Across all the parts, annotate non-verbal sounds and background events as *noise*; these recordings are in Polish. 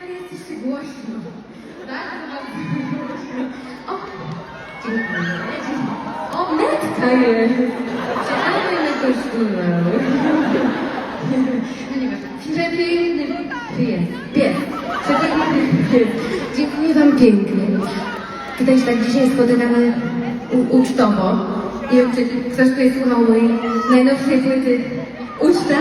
Ale jesteście głośno. Bardzo, bardzo głośno. Dziękuję. O, metka jest. Przepraszam, jakoś umarł. No nie ważne. Przepiękny pies. Pies. Przepiękny pies. Dziękuję Wam pięknie. Tutaj się tak dzisiaj spotykamy ucztowo. Nie wiem, ktoś tutaj słuchał mojej najnowszej płyty Uczta?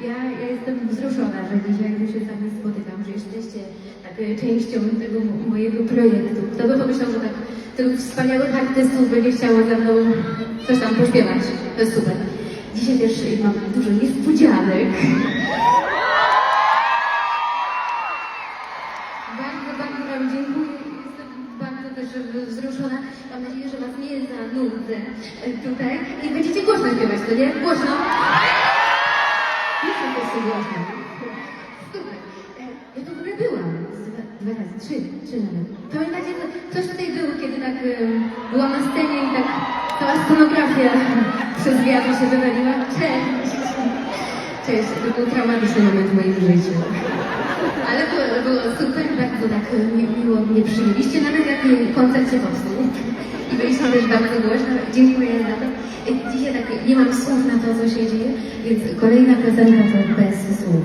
Ja, ja jestem wzruszona, że dzisiaj tu się z Wami spotykam, że jesteście tak e, częścią tego mo- mojego projektu. Kto by pomyślał, że tak tylu wspaniałych artystów będzie chciało ze mną coś tam pośpiewać. To jest super. Dzisiaj też mam dużo niespodzianek. Bardzo, bardzo Wam dziękuję. Jestem bardzo też wzruszona. Mam nadzieję, że Was nie zanudzę tutaj. I będziecie głośno śpiewać, to nie? Głośno? Trzy, trzy nawet. Pamiętacie, ktoś tutaj był, kiedy tak e, byłam na scenie i tak cała scenografia *laughs* przez wiatr się wywaliła? Cześć. Cześć, to był traumatyczny moment w moim życiu. Ale było, było super, bardzo tak e, mi- miło mnie przyjęliście, nawet jak e, koncert się popsuł. I byliście też bardzo głośno. Dziękuję za to. E, Dzisiaj tak nie mam słów na to, co się dzieje, więc kolejna piosenka to bez słów.